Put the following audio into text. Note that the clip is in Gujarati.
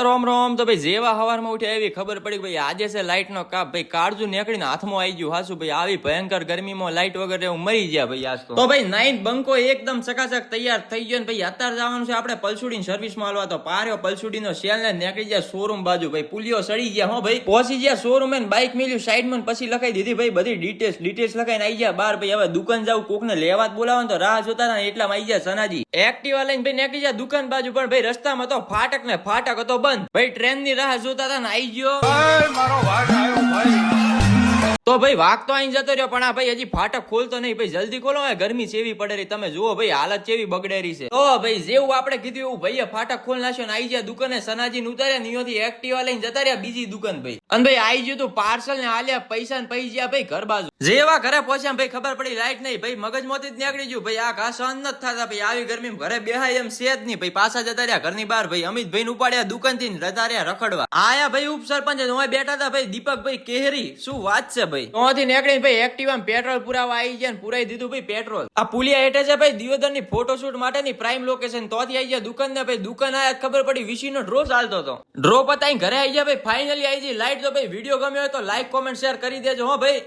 રોમ રોમ તો ભાઈ જેવા હવારમાં ઉઠ્યા એવી ખબર પડી ભાઈ આજે છે લાઇટનો કાપ. ભાઈ કાળજુ નીકળીને હાથમાં આવી ગયું. હાસુ ભાઈ આવી ભયંકર ગરમીમાં લાઈટ વગર હું મરી ગયા ભાઈ આજ તો. ભાઈ નાઇન બંકો એકદમ ચકાચક તૈયાર થઈ ગયો ને ભાઈ અત્યારે જવાનું છે આપણે પલસુડીની સર્વિસમાં હાલવા. તો પાર્યો પલસુડી નો સેલ ને નીકળી ગયા શોરૂમ બાજુ. ભાઈ પુલિયો સડી ગયા હો ભાઈ. પહોંચી ગયા શોરૂમ ને બાઇક મેલ્યું સાઈડમાં પછી લખાઈ દીધી ભાઈ બધી ડિટેલ્સ ડિટેલ્સ લખાઈને આવી ગયા. બાર ભાઈ હવે દુકાન જાવ કોક ને લેવા જ બોલાવો તો રાહ જોતા એટલામાં આવી ગયા સનાજી. એક્ટિવા લઈને ભાઈ નીકળી ગયા દુકાન બાજુ. પણ ભાઈ રસ્તામાં તો ફાટક ને ફાટક હતો બંધ. ભાઈ ટ્રેનની રાહ જોતા હતા ને આવી ગયો. તો ભાઈ વાઘ તો અહીં જતો રહ્યો, પણ આ ભાઈ હજી ફાટક ખોલતો નહીં. ભાઈ જલ્દી ખોલો, હવે ગરમી ચેવી પડે રહી. તમે જુઓ ભાઈ, હાલત ચેવી બગડેરી છે. તો ભાઈ જેવું આપણે કીધું એવું ભાઈએ ફાટક ખોલ નાખ્યો ને આવી ગયા દુકાને સનાજી ઉતાર્યા નિયોથી એક્ટિવા લઈને જતા રહ્યા બીજી દુકાન ભાઈ. અને ભાઈ આવી ગયું તું પાર્સલ ને આલ્યા, પૈસા ને પૈ ગયા ભાઈ ઘર બાજુ. જેવા ઘરે પહોંચ્યા ભાઈ ખબર પડી, લાઈટ નહીં. ભાઈ મગજ મોતી જ નીકળી ગયું. ભાઈ આ ઘા સહન નથી થતા ભાઈ, આવી ગરમી ઘરે બેહાય એમ છે જ નહીં. ભાઈ પાછા જતા રહ્યા ઘરની બહાર. ભાઈ અમિતભાઈ ને ઉપાડ્યા દુકાનથી જતા રહ્યા રખડવા. આયા ભાઈ ઉપસરપંચ બેઠા હતા ભાઈ દીપક ભાઈ કેહરી. શું વાત છે ભાઈ? ત્યાંથી નીકળીને ભાઈ એક્ટિવા પેટ્રોલ પુરાવા આવી ગયા પુરાઈ દીધું ભાઈ પેટ્રોલ આ પુલિયા હેઠે છે ભાઈ દિયોદરની ફોટોશૂટ માટેની પ્રાઇમ લોકેશન તોથી આવી ગયા દુકાન ને ભાઈ. દુકાન આયા ખબર પડી વિશી નો ડ્રો ચાલતો હતો. ડ્રો પતાઈ ઘરે આવી ગયા ભાઈ. ફાઇનલી આવી ગઈ લાઈટ તો ભાઈ વીડિયો ગમ્યો હોય તો લાઈક કોમેન્ટ શેર કરી દેજો હો ભાઈ.